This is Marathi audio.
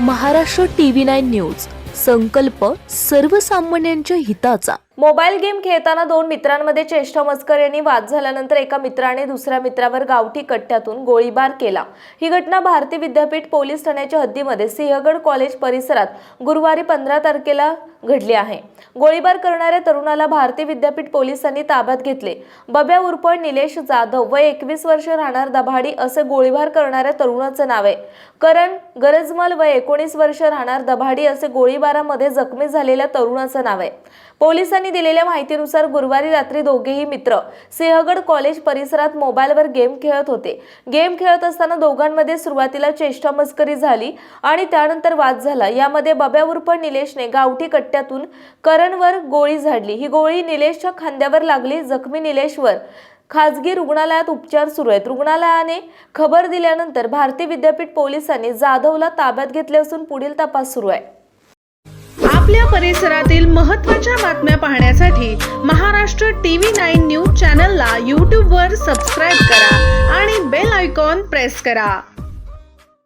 Maharashtra TV nine news. संकल्प सर्वसामान्यांच्या हिताचा. मोबाईल गेम खेळताना दोन मित्रांमध्ये चेष्टा मस्कर यांनी वाद झाल्यानंतर एका मित्राने दुसऱ्या मित्रावर गावठी कट्ट्यातून गोळीबार केला. ही घटना भारती विद्यापीठ पोलीस ठाण्याच्या हद्दीमध्ये सिंहगड कॉलेज परिसरात गुरुवारी पंधरा तारखेला घडली आहे. गोळीबार करणाऱ्या तरुणाला भारती विद्यापीठ पोलिसांनी ताब्यात घेतले. बब्या उर्फ निलेश जाधव व एकवीस वर्ष राहणार दभाडी असे गोळीबार करणाऱ्या तरुणाचं नाव आहे. करण गरजमल व एकोणीस वर्ष राहणार दभाडी असे गोळीबारामध्ये जखमी झालेल्या तरुणाचं नाव आहे. पोलिसांनी दिलेल्या माहितीनुसार गुरुवारी रात्री दोघेही मित्र सिंहगड कॉलेज परिसरात मोबाईलवर गेम खेळत होते. गेम खेळत असताना दोघांमध्ये सुरुवातीला चेष्टा मस्करी झाली आणि त्यानंतर वाद झाला. यामध्ये बब्या उर्फ निलेशने गावठी पट्ट्यातून करणवर गोळी झाडली. ही गोळी निलेशच्या खांद्यावर लागली. जखमी निलेशवर खाजगी रुग्णालयात उपचार सुरू आहेत. रुग्णालयाने खबर दिल्यानंतर भारतीय विद्यापीठ पोलिसांनी जाधवला ताब्यात घेतले असून पुढील तपास सुरू आहे. आपल्या परिसरातील महत्त्वाच्या बातम्या पाहण्यासाठी महाराष्ट्र टीव्ही नाईन न्यूज चॅनलला यूट्यूबवर सबस्क्राईब करा आणि बेल आयकॉन प्रेस करा.